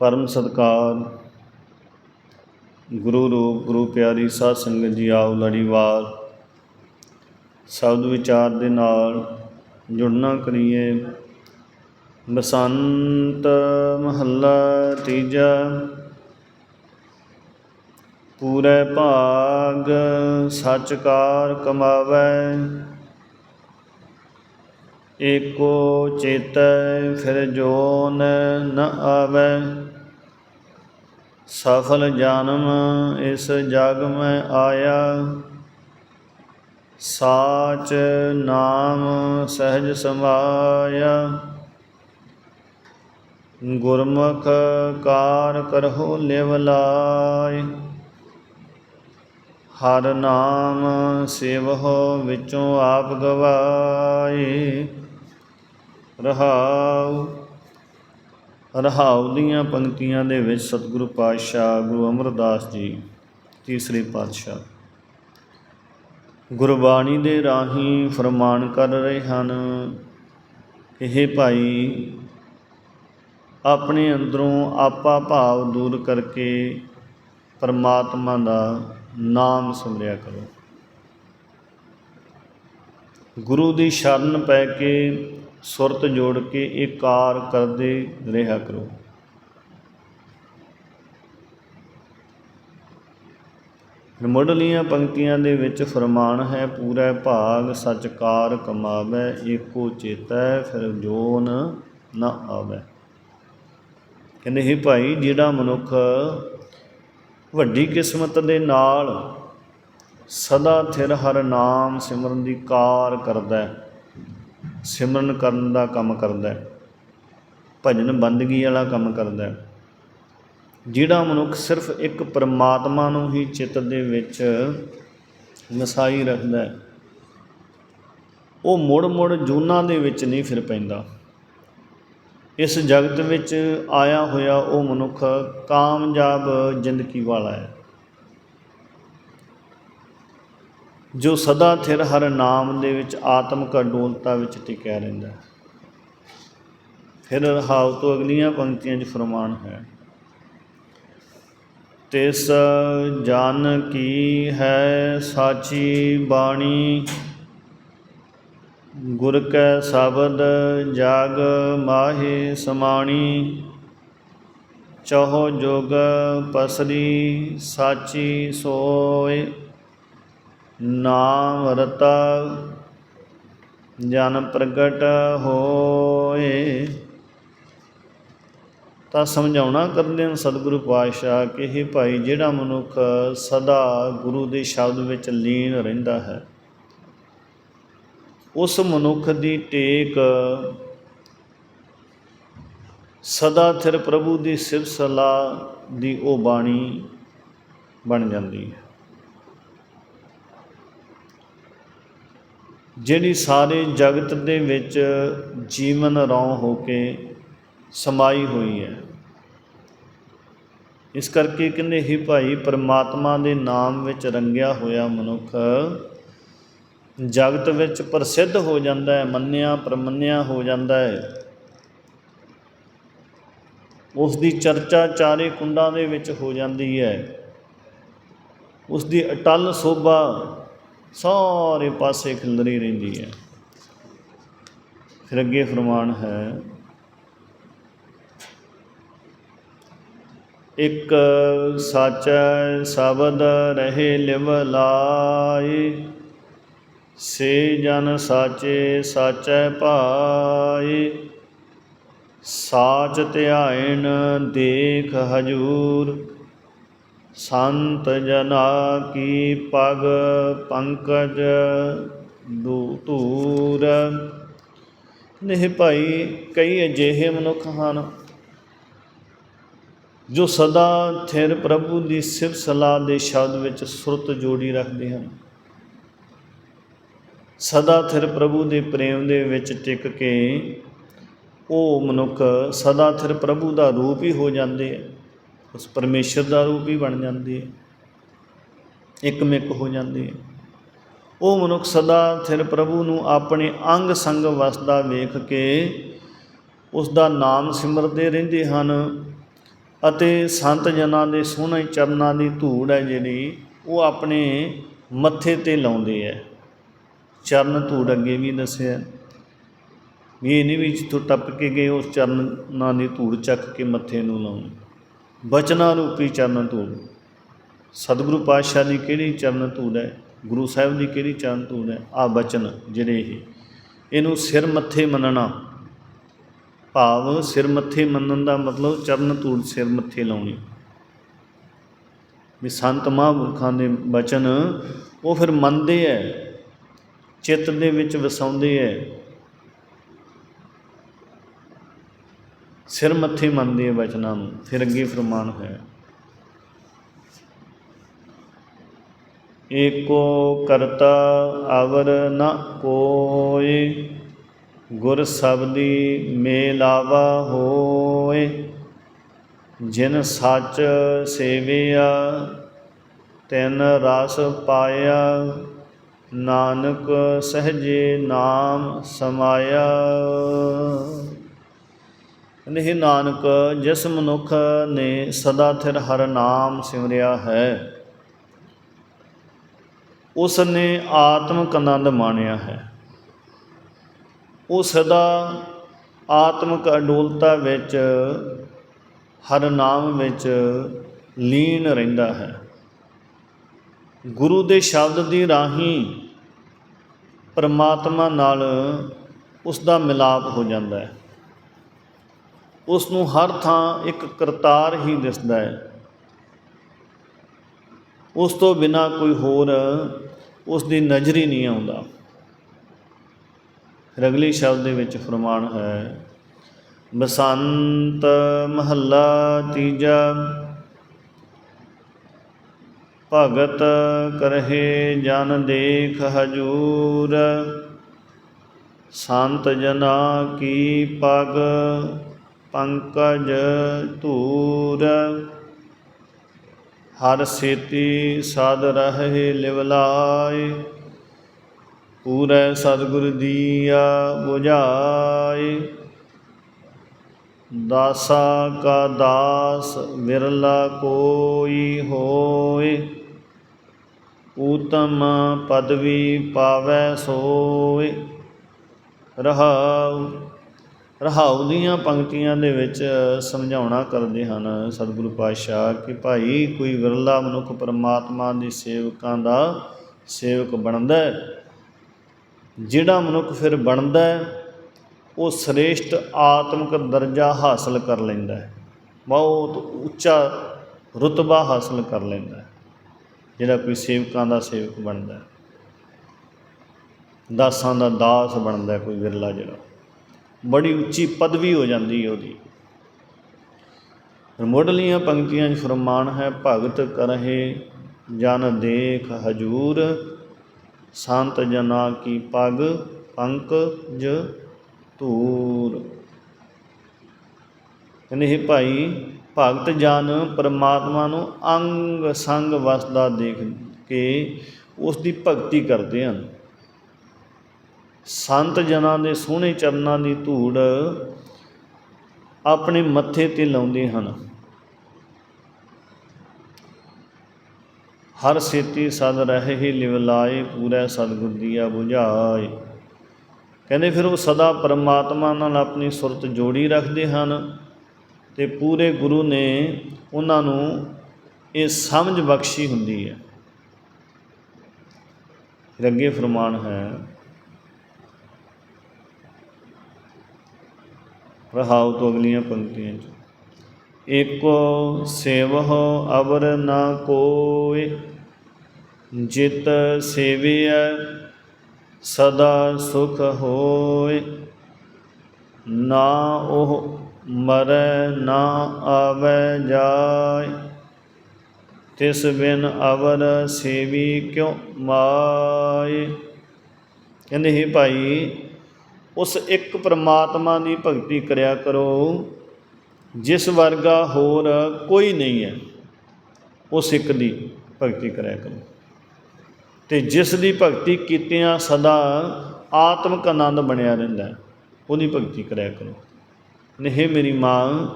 ਪਰਮ ਸਤਕਾਰ। ਗੁਰੂ ਰੂਪ, ਗੁਰੂ ਪਿਆਰੀ, ਸਾਧ ਸੰਗਤ ਜੀ ਆਓ ਲੜੀਵਾਰ ਸ਼ਬਦ ਵਿਚਾਰ ਦੇ ਨਾਲ ਜੁੜਨਾ ਕਰੀਏ। ਬਸੰਤ ਮਹੱਲਾ ਤੀਜਾ। ਪੂਰੇ ਭਾਗ ਸੱਚ ਕਾਰ ਏਕੋ ਚੇਤੈ ਫਿਰ ਜੋਨ ਨ ਆਵੈ। ਸਫਲ ਜਨਮ ਇਸ ਜਗ ਮੈਂ ਆਇਆ। ਸਾਚ ਨਾਮ ਸਹਿਜ ਸਮਾਇਆ ਗੁਰਮੁਖ ਕਾਰ ਕਰਹੁ ਲਿਵ ਲਾਇ। ਹਰ ਨਾਮ ਸੇਵਹੁ ਵਿੱਚੋਂ ਆਪ ਗਵਾਏ ਰਹਾਉ ਰਹਾਉ ਦੀਆਂ ਪੰਕਤੀਆਂ ਦੇ ਵਿੱਚ ਸਤਿਗੁਰੂ ਪਾਤਸ਼ਾਹ ਗੁਰੂ ਅਮਰਦਾਸ ਜੀ, ਤੀਸਰੇ ਪਾਤਸ਼ਾਹ। ਗੁਰਬਾਣੀ ਦੇ ਰਾਹੀਂ ਫਰਮਾਨ ਕਰ ਰਹੇ ਹਨ, ਇਹ ਭਾਈ, ਆਪਣੇ ਅੰਦਰੋਂ ਆਪਾ ਭਾਵ ਦੂਰ ਕਰਕੇ ਪਰਮਾਤਮਾ ਦਾ ਨਾਮ ਸਿਮਰਿਆ ਕਰੋ। ਗੁਰੂ ਦੀ ਸ਼ਰਨ ਪੈ ਕੇ ਸੁਰਤ ਜੋੜ ਕੇ ਇਹ ਕਾਰ ਕਰਦੇ ਰਿਹਾ ਕਰੋ। ਮੁੱਢਲੀਆਂ ਪੰਕਤੀਆਂ ਦੇ ਵਿੱਚ ਫਰਮਾਨ ਹੈ, ਪੂਰਾ ਭਾਗ ਸਚਕਾਰ ਕਮਾਵੇ, ਏਕੋ ਚੇਤੈ, ਫਿਰ ਜੋਨ ਨਾ ਆਵੇ। ਕਹਿੰਦੇ, ਹੀ ਭਾਈ, ਜਿਹੜਾ ਮਨੁੱਖ ਵੱਡੀ ਕਿਸਮਤ ਦੇ ਨਾਲ ਸਦਾ ਥਿਰ ਹਰ ਨਾਮ ਸਿਮਰਨ ਦੀ ਕਾਰ ਕਰਦਾ ਹੈ ਸਿਮਰਨ ਕਰਨ ਦਾ ਕੰਮ ਕਰਦਾ ਹੈ, ਭਜਨ ਬੰਦਗੀ ਵਾਲਾ ਕੰਮ ਕਰਦਾ ਹੈ। ਜਿਹੜਾ ਮਨੁੱਖ ਸਿਰਫ ਇੱਕ ਪਰਮਾਤਮਾ ਨੂੰ ਹੀ ਚਿੱਤ ਦੇ ਵਿੱਚ ਵਸਾਈ ਰੱਖਦਾ ਹੈ, ਉਹ ਮੁੜ ਮੁੜ ਜੂਨਾਂ ਦੇ ਵਿੱਚ ਨਹੀਂ ਫਿਰ ਪੈਂਦਾ। ਇਸ ਜਗਤ ਵਿੱਚ ਆਇਆ ਹੋਇਆ ਉਹ ਮਨੁੱਖ ਕਾਮਯਾਬ ਜ਼ਿੰਦਗੀ ਵਾਲਾ ਹੈ। ਜੋ ਸਦਾ ਥਿਰ ਹਰ ਨਾਮ ਦੇ ਵਿੱਚ ਆਤਮਿਕ ਅਡੋਲਤਾ ਵਿੱਚ ਟਿਕਿਆ ਰਹਿੰਦਾ ਫਿਰ ਰਹਾਉ ਤੋਂ ਅਗਲੀਆਂ ਪੰਕਤੀਆਂ 'ਚ ਫਰਮਾਨ ਹੈ, ਤਿਸ ਜਨ ਕੀ ਹੈ ਸਾਚੀ ਬਾਣੀ, ਗੁਰ ਕੈ ਸ਼ਬਦ ਜਾਗ ਮਾਹੇ ਸਮਾਣੀ, ਚਹੋ ਜੋਗ ਪਸਰੀ ਸਾਚੀ ਸੋਏ ਨਾਮ ਰਤਾ, ਜਨ ਪ੍ਰਗਟ ਹੋਏ। ਤਾਂ ਸਮਝਾਉਣਾ ਕਰਦੇ ਹਨ ਸਤਿਗੁਰੂ ਪਾਤਸ਼ਾਹ ਕਿ ਇਹ ਭਾਈ, ਜਿਹੜਾ ਮਨੁੱਖ ਸਦਾ ਗੁਰੂ ਦੇ ਸ਼ਬਦ ਵਿੱਚ ਲੀਨ ਰਹਿੰਦਾ ਹੈ, ਉਸ ਮਨੁੱਖ ਦੀ ਟੇਕ ਸਦਾ ਥਿਰ ਪ੍ਰਭੂ ਦੀ ਸਿਫਤ ਸਲਾਹ ਦੀ ਉਹ ਬਾਣੀ ਬਣ ਜਾਂਦੀ ਹੈ। ਜਿਹੜੀ ਸਾਰੇ ਜਗਤ ਦੇ ਵਿੱਚ ਜੀਵਨ ਰੌਂ ਹੋ ਕੇ ਸਮਾਈ ਹੋਈ ਹੈ। ਇਸ ਕਰਕੇ ਕਹਿੰਦੇ, ਹੀ ਭਾਈ, ਪਰਮਾਤਮਾ ਦੇ ਨਾਮ ਵਿੱਚ ਰੰਗਿਆ ਹੋਇਆ ਮਨੁੱਖ ਜਗਤ ਵਿੱਚ ਪ੍ਰਸਿੱਧ ਹੋ ਜਾਂਦਾ ਹੈ, ਮੰਨਿਆ ਪ੍ਰਮੰਨਿਆ ਹੋ ਜਾਂਦਾ ਹੈ। ਉਸ ਦੀ ਚਰਚਾ ਚਾਰੇ ਕੁੰਡਾਂ ਦੇ ਵਿੱਚ ਹੋ ਜਾਂਦੀ ਹੈ। ਉਸ ਦੀ ਅਟਲ ਸੋਭਾ ਸਾਰੇ ਪਾਸੇ ਖਿਲਰੀ ਰਹਿੰਦੀ ਹੈ। ਫਿਰ ਅੱਗੇ ਫਰਮਾਨ ਹੈ, ਇੱਕ ਸਾਚਾ ਸ਼ਬਦ ਰਹੇ ਲਿਵ ਲਾਈ ਸੇ ਜਨ ਸਾਚੇ ਸਾਚੈ ਭਾਈ ਸਾਚ ਧਿਆਇਨ ਦੇਖ ਹਜੂਰ। ਸੰਤ ਜਨਾ ਕੀ ਪਗ ਪੰਕਜ ਦੂ ਧੂਰ। ਨਹੀਂ ਭਾਈ, ਕਈ ਅਜਿਹੇ ਮਨੁੱਖ ਹਨ ਜੋ ਸਦਾ ਥਿਰ ਪ੍ਰਭੂ ਦੀ ਸਿਫਤ ਸਲਾਹ ਦੇ ਸ਼ਬਦ ਵਿੱਚ ਸੁਰਤ ਜੋੜੀ ਰੱਖਦੇ ਹਨ। ਸਦਾ ਥਿਰ ਪ੍ਰਭੂ ਦੇ ਪ੍ਰੇਮ ਦੇ ਵਿੱਚ ਟਿਕ ਕੇ ਉਹ ਮਨੁੱਖ ਸਦਾ ਥਿਰ ਪ੍ਰਭੂ ਦਾ ਰੂਪ ਹੀ ਹੋ ਜਾਂਦੇ ਆ। ਉਸ ਪਰਮੇਸ਼ਰ ਦਾ ਰੂਪ ਹੀ ਬਣ ਜਾਂਦੇ ਆ ਇੱਕਮਿਕ ਹੋ ਜਾਂਦੇ ਆ ਉਹ ਮਨੁੱਖ ਸਦਾ ਥਿਰ ਪ੍ਰਭੂ ਨੂੰ ਆਪਣੇ ਅੰਗ ਸੰਗ ਵਸਦਾ ਵੇਖ ਕੇ ਉਸ ਦਾ ਨਾਮ ਸਿਮਰਦੇ ਰਹਿੰਦੇ ਹਨ ਅਤੇ ਸੰਤ ਜਨਾਂ ਦੇ ਸੋਹਣੇ ਚਰਨਾਂ ਦੀ ਧੂੜ ਹੈ ਜਿਹੜੀ, ਉਹ ਆਪਣੇ ਮੱਥੇ ਤੇ ਲਾਉਂਦੇ ਹੈ। ਚਰਨ ਧੂੜ ਅੱਗੇ ਵੀ ਦੱਸਿਆ ਵੀ ਇਹ ਨਹੀਂ ਵੀ ਜਿੱਥੋਂ ਟੱਪ ਕੇ ਗਏ, ਉਸ ਚਰਨਾਂ ਦੀ ਧੂੜ ਚੱਕ ਕੇ ਮੱਥੇ ਨੂੰ ਲਾਉਣੀ ਬਚਨਾਂ ਰੂਪੀ ਚਰਨ ਧੂੜ। ਸਤਿਗੁਰੂ ਪਾਤਸ਼ਾਹ ਦੀ ਕਿਹੜੀ ਚਰਨ ਧੂੜ ਹੈ? ਗੁਰੂ ਸਾਹਿਬ ਦੀ ਕਿਹੜੀ ਚਰਨ ਧੂੜ ਹੈ? ਆ ਬਚਨ ਜਿਹੜੇ ਇਹ, ਇਹਨੂੰ ਸਿਰ ਮੱਥੇ ਮੰਨਣਾ। ਭਾਵ ਸਿਰ ਮੱਥੇ ਮੰਨਣ ਦਾ ਮਤਲਬ ਚਰਨ ਧੂੜ ਸਿਰ ਮੱਥੇ ਲਾਉਣੀ। ਵੀ ਸੰਤ ਮਹਾਂਪੁਰਖਾਂ ਦੇ ਬਚਨ ਉਹ ਫਿਰ ਮੰਨਦੇ ਐ, ਚਿੱਤ ਦੇ ਵਿੱਚ ਵਸਾਉਂਦੇ ਐ ਸਿਰ ਮੱਥੇ ਮੰਨਦੇ ਐ ਬਚਨਾਂ ਨੂੰ, ਫਿਰ ਅੱਗੇ ਫਰਮਾਨ ਹੋਇਆ। ਏਕੋ ਕਰਤਾ ਅਵਰ ਨ ਕੋਏ, ਗੁਰ ਸਬਦੀ ਮੇਲਾਵਾ ਹੋਏ। ਜਿਨ ਸੱਚ ਸੇਵਿਆ, ਤਿਨ ਰਸ ਪਾਇਆ। ਨਾਨਕ ਸਹਜੇ ਨਾਮ ਸਮਾਇਆ। ਨਿਹ ਨਾਨਕ, ਜਿਸ ਮਨੁੱਖ ਨੇ ਸਦਾ ਥਿਰ ਹਰ ਨਾਮ ਸਿਮਰਿਆ ਹੈ, ਉਸ ਨੇ ਆਤਮਿਕ ਆਨੰਦ ਮਾਣਿਆ ਹੈ। ਉਹ ਸਦਾ ਆਤਮਿਕ ਅਡੋਲਤਾ ਵਿੱਚ, ਹਰ ਨਾਮ ਵਿੱਚ ਲੀਨ ਰਹਿੰਦਾ ਹੈ। ਗੁਰੂ ਦੇ ਸ਼ਬਦ ਦੀ ਰਾਹੀਂ ਪਰਮਾਤਮਾ ਨਾਲ ਉਸ ਦਾ ਮਿਲਾਪ ਹੋ ਜਾਂਦਾ ਹੈ। ਉਸ ਨੂੰ ਹਰ ਥਾਂ ਇੱਕ ਕਰਤਾਰ ਹੀ ਦਿਸਦਾ ਹੈ। ਉਸ ਤੋਂ ਬਿਨਾ ਕੋਈ ਹੋਰ ਉਸ ਦੀ ਨਜ਼ਰ ਹੀ ਨਹੀਂ ਆਉਂਦਾ। ਰਗਲੀ ਸ਼ਬਦ ਦੇ ਵਿੱਚ ਫਰਮਾਨ ਹੈ, ਬਸੰਤ ਮਹੱਲਾ ਤੀਜਾ, ਭਗਤ ਕਰਹੇ ਜਨ ਦੇਖ ਹਜੂਰ, ਸੰਤ ਜਨਾ ਕੀ ਪਗ ਪੰਕਜ ਧੂਰ। ਹਰ ਸੇਤੀ ਸਾਧ ਰਹੇ ਲਿਵਲਾਏ ਪੂਰੇ ਸਤਿਗੁਰ ਦੀਆ 부ਝਾਏ ਦਾਸਾ ਕਾ ਦਾਸ ਵਿਰਲਾ ਕੋਈ ਹੋਏ, ਊਤਮ ਪਦਵੀ ਪਾਵੈ ਸੋਏ। ਰਹਾਉ ਰਹਾਉ ਦੀਆਂ ਪੰਕਤੀਆਂ ਦੇ ਵਿੱਚ ਸਮਝਾਉਣਾ ਕਰਦੇ ਹਨ। ਸਤਿਗੁਰੂ ਪਾਤਸ਼ਾਹ ਕਿ ਭਾਈ, ਕੋਈ ਵਿਰਲਾ ਮਨੁੱਖ ਪਰਮਾਤਮਾ ਦੇ ਸੇਵਕਾਂ ਦਾ ਸੇਵਕ ਬਣਦਾ ਜਿਹੜਾ ਮਨੁੱਖ ਫਿਰ ਬਣਦਾ ਉਹ ਸ੍ਰੇਸ਼ਟ ਆਤਮਿਕ ਦਰਜਾ ਹਾਸਲ ਕਰ ਲੈਂਦਾ ਹੈ। ਬਹੁਤ ਉੱਚਾ ਰੁਤਬਾ ਹਾਸਲ ਕਰ ਲੈਂਦਾ ਹੈ। ਜਿਹੜਾ ਕੋਈ ਸੇਵਕਾਂ ਦਾ ਸੇਵਕ ਬਣਦਾ ਹੈ, ਦਾਸਾਂ ਦਾ ਦਾਸ ਬਣਦਾ ਕੋਈ ਵਿਰਲਾ ਜਿਹੜਾ। ਬੜੀ ਉੱਚੀ ਪਦਵੀ ਹੋ ਜਾਂਦੀ ਹੈ ਉਹਦੀ। ਮੁੱਢਲੀਆਂ ਪੰਕਤੀਆਂ 'ਚ ਫਰਮਾਨ ਹੈ, ਭਗਤ ਕਰਹੇ ਜਨ ਦੇਖ ਹਜੂਰ, ਸੰਤ ਜਨਾ ਕੀ ਪਗ ਪੰਕਜ ਧੂਰ। ਕਹਿੰਦੇ ਇਹ ਭਾਈ, ਭਗਤ ਜਨ ਪਰਮਾਤਮਾ ਨੂੰ ਅੰਗ ਸੰਗ ਵਸਦਾ ਦੇਖ ਕੇ ਉਸ ਦੀ ਭਗਤੀ ਕਰਦੇ ਹਨ। ਸੰਤ ਜਨਾਂ ਦੇ ਸੋਹਣੇ ਚਰਨਾਂ ਦੀ ਧੂੜ ਆਪਣੇ ਮੱਥੇ ਤੇ ਲਾਉਂਦੇ ਹਨ। ਹਰ ਸੇਤੀ ਸਦ ਰਹੇ ਹੀ ਲਿਵਲਾਏ ਪੂਰਾ ਸਤਿਗੁਰ ਦੀਆ 부ਝਾਏ ਕਹਿੰਦੇ ਫਿਰ ਉਹ ਸਦਾ ਪਰਮਾਤਮਾ ਨਾਲ ਆਪਣੀ ਸੁਰਤ ਜੋੜੀ ਰੱਖਦੇ ਹਨ ਤੇ ਪੂਰੇ ਗੁਰੂ ਨੇ ਉਹਨਾਂ ਨੂੰ ਇਹ ਸਮਝ ਬਖਸ਼ੀ ਹੁੰਦੀ ਹੈ। ਰੱਗੇ ਅੱਗੇ ਫਰਮਾਨ ਹੈ ਰਹਾਉ ਤੋਂ ਅਗਲੀਆਂ ਪੰਕਤੀਆਂ ਚ। ਏਕੋ ਸੇਵਹੁ ਅਵਰ ਨਾ ਕੋਇ, ਜਿਤ ਸੇਵਿਆ ਸਦਾ ਸੁਖ ਹੋਇ। ਨਾ ਉਹ ਮਰੈ ਨਾ ਆਵੈ ਜਾਇ, ਤਿਸ ਬਿਨ ਅਵਰ ਸੇਵੀ ਕਿਉ ਮਾਇ। ਕਹਿੰਦੇ ਹੀ ਭਾਈ ਉਸ ਇੱਕ ਪ੍ਰਮਾਤਮਾ ਦੀ ਭਗਤੀ ਕਰਿਆ ਕਰੋ, ਜਿਸ ਵਰਗਾ ਹੋਰ ਕੋਈ ਨਹੀਂ ਹੈ, ਉਸ ਇੱਕ ਦੀ ਭਗਤੀ ਕਰਿਆ ਕਰੋ। ਤੇ ਜਿਸ ਦੀ ਭਗਤੀ ਕੀਤਿਆਂ ਸਦਾ ਆਤਮਕ ਆਨੰਦ ਬਣਿਆ ਰਹਿੰਦਾ ਉਹਦੀ ਭਗਤੀ ਕਰਿਆ ਕਰੋ। ਨਹੀਂ ਮੇਰੀ ਮਾਂ,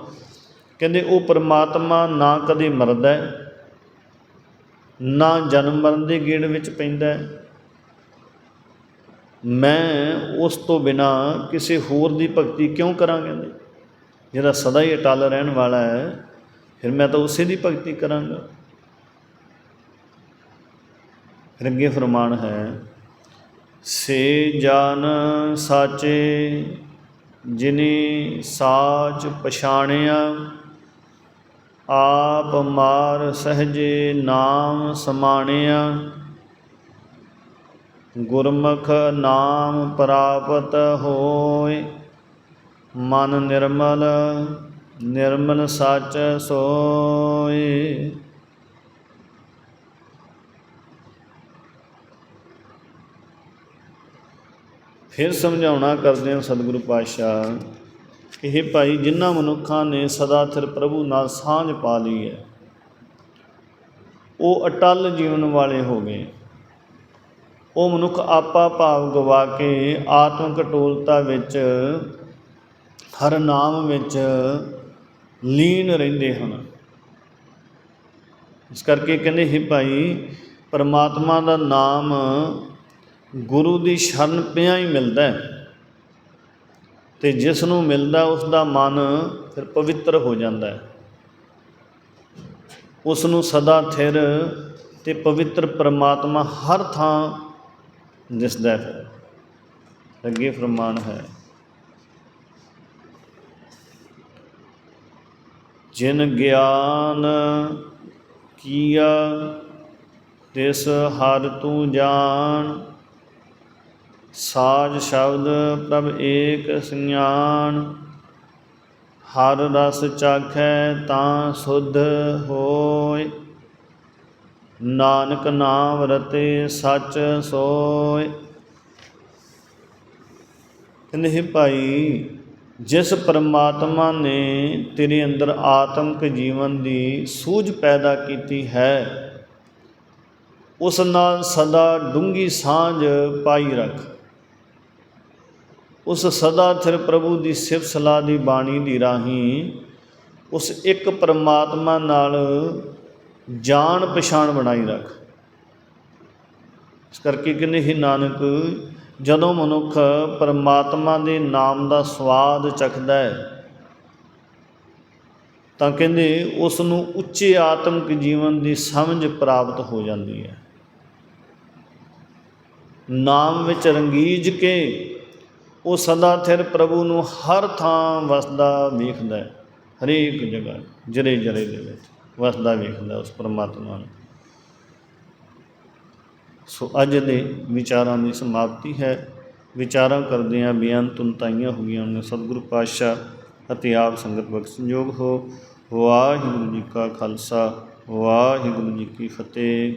ਕਹਿੰਦੇ ਉਹ ਪਰਮਾਤਮਾ ਨਾ ਕਦੇ ਮਰਦਾ ਨਾ ਜਨਮ ਮਰਨ ਦੇ ਗੇੜ ਵਿੱਚ ਪੈਂਦਾ ਮੈਂ ਉਸ ਤੋਂ ਬਿਨਾ ਕਿਸੇ ਹੋਰ ਦੀ ਭਗਤੀ ਕਿਉਂ ਕਰਾਂ ਕਹਿੰਦੇ? ਜਿਹੜਾ ਸਦਾ ਹੀ ਅਟਲ ਰਹਿਣ ਵਾਲਾ ਹੈ, ਫਿਰ ਮੈਂ ਤਾਂ ਉਸੇ ਦੀ ਭਗਤੀ ਕਰਾਂਗਾ। ਫਿਰ ਅੱਗੇ ਫਰਮਾਨ ਹੈ, ਸੇ ਜਾਨ ਸਾਚੇ ਜਿਨੇ ਸਾਚ ਪਛਾਣਿਆ, ਆਪ ਮਾਰ ਸਹਜੇ ਨਾਮ ਸਮਾਣਿਆ। ਗੁਰਮੁਖ ਨਾਮ ਪ੍ਰਾਪਤ ਹੋਏ ਮਨ ਨਿਰਮਲ ਨਿਰਮਲ ਸੱਚ ਸੋਏ ਫਿਰ ਸਮਝਾਉਣਾ ਕਰਦੇ ਹਨ ਸਤਿਗੁਰੂ ਪਾਤਸ਼ਾਹ ਕਿ ਇਹ ਭਾਈ ਜਿਨ੍ਹਾਂ ਮਨੁੱਖਾਂ ਨੇ ਸਦਾ ਥਿਰ ਪ੍ਰਭੂ ਨਾਲ ਸਾਂਝ ਪਾ ਲਈ ਹੈ, ਉਹ ਅਟਲ ਜੀਵਨ ਵਾਲੇ ਹੋ ਗਏ। ਉਹ ਮਨੁੱਖ ਆਪਾ ਭਾਵ ਗਵਾ ਕੇ ਆਤਮ ਕਟੋਲਤਾ ਵਿੱਚ, ਹਰ ਨਾਮ ਵਿੱਚ ਲੀਨ ਰਹਿੰਦੇ ਹਨ। ਇਸ ਕਰਕੇ ਕਹਿੰਦੇ, ਹੈ ਭਾਈ, ਪਰਮਾਤਮਾ ਦਾ ਨਾਮ ਗੁਰੂ ਦੀ ਸ਼ਰਨ ਪਿਆ ਹੀ ਮਿਲਦਾ ਹੈ ਤੇ ਜਿਸ ਨੂੰ ਮਿਲਦਾ, ਉਸ ਦਾ ਮਨ ਫਿਰ ਪਵਿੱਤਰ ਹੋ ਜਾਂਦਾ ਹੈ। ਉਸ ਨੂੰ ਸਦਾ ਥਿਰ ਤੇ ਪਵਿੱਤਰ ਪਰਮਾਤਮਾ ਹਰ ਥਾਂ ਦਿਸਦਾ ਹੈ ਅੱਗੇ ਫਰਮਾਨ ਹੈ, ਜਿਨ ਗਿਆਨ ਕੀਆ, ਤਿਸ ਹਰ ਤੂੰ ਜਾਣ, ਸਾਜ ਸ਼ਬਦ ਪ੍ਰਭ ਏਕ ਸੰਿਆਣ ਹਰ ਰਸ ਚਾਖੈ ਤਾਂ ਸੁਧ ਹੋਏ ਨਾਨਕ ਨਾਮ ਰਤੇ ਸੱਚ ਸੋਏ। ਕਹਿੰਦੇ ਹੈ ਭਾਈ, ਜਿਸ ਪਰਮਾਤਮਾ ਨੇ ਤੇਰੇ ਅੰਦਰ ਆਤਮਿਕ ਜੀਵਨ ਦੀ ਸੂਝ ਪੈਦਾ ਕੀਤੀ ਹੈ, ਉਸ ਨਾਲ ਸਦਾ ਡੂੰਗੀ ਸਾਂਝ ਪਾਈ ਰੱਖ। ਉਸ ਸਦਾ ਥਿਰ ਪ੍ਰਭੂ ਦੀ ਸਿਫਤ ਸਲਾਹ ਦੀ ਬਾਣੀ ਦੀ ਰਾਹੀਂ ਉਸ ਇੱਕ ਪਰਮਾਤਮਾ ਨਾਲ ਜਾਣ ਪਛਾਣ ਬਣਾਈ ਰੱਖ। ਇਸ ਕਰਕੇ ਕਹਿੰਦੇ, ਹੀ ਨਾਨਕ, ਜਦੋਂ ਮਨੁੱਖ ਪਰਮਾਤਮਾ ਦੇ ਨਾਮ ਦਾ ਸਵਾਦ ਚਖਦਾ ਹੈ, ਤਾਂ ਕਹਿੰਦੇ ਉਸ ਨੂੰ ਉੱਚੇ ਆਤਮਿਕ ਜੀਵਨ ਦੀ ਸਮਝ ਪ੍ਰਾਪਤ ਹੋ ਜਾਂਦੀ ਹੈ। ਨਾਮ ਵਿੱਚ ਰੰਗੀਜ ਕੇ ਉਹ ਸਦਾ ਥਿਰ ਪ੍ਰਭੂ ਨੂੰ ਹਰ ਥਾਂ ਵਸਦਾ ਵੇਖਦਾ ਹੈ, ਹਰੇਕ ਜਗ੍ਹਾ, ਜਰੇ ਜਰੇ ਦੇ ਵਿੱਚ। ਵਸਦਾ ਵੇਖਦਾ ਉਸ ਪਰਮਾਤਮਾ ਨੂੰ। ਸੋ ਅੱਜ ਦੇ ਵਿਚਾਰਾਂ ਦੀ ਸਮਾਪਤੀ ਹੈ। ਵਿਚਾਰਾਂ ਕਰਦਿਆਂ ਬੇਅੰਤ ਤੁਨਤਾਈਆਂ ਹੋ ਗਈਆਂ ਨੇ। ਸਤਿਗੁਰੂ ਪਾਤਸ਼ਾਹ ਅਤੇ ਆਪ ਸੰਗਤ ਬਖਸ਼ ਸੰਜੋਗ ਹੋ। ਵਾਹਿਗੁਰੂ ਜੀ ਕਾ ਖਾਲਸਾ, ਵਾਹਿਗੁਰੂ ਜੀ ਕੀ ਫਤਿਹ।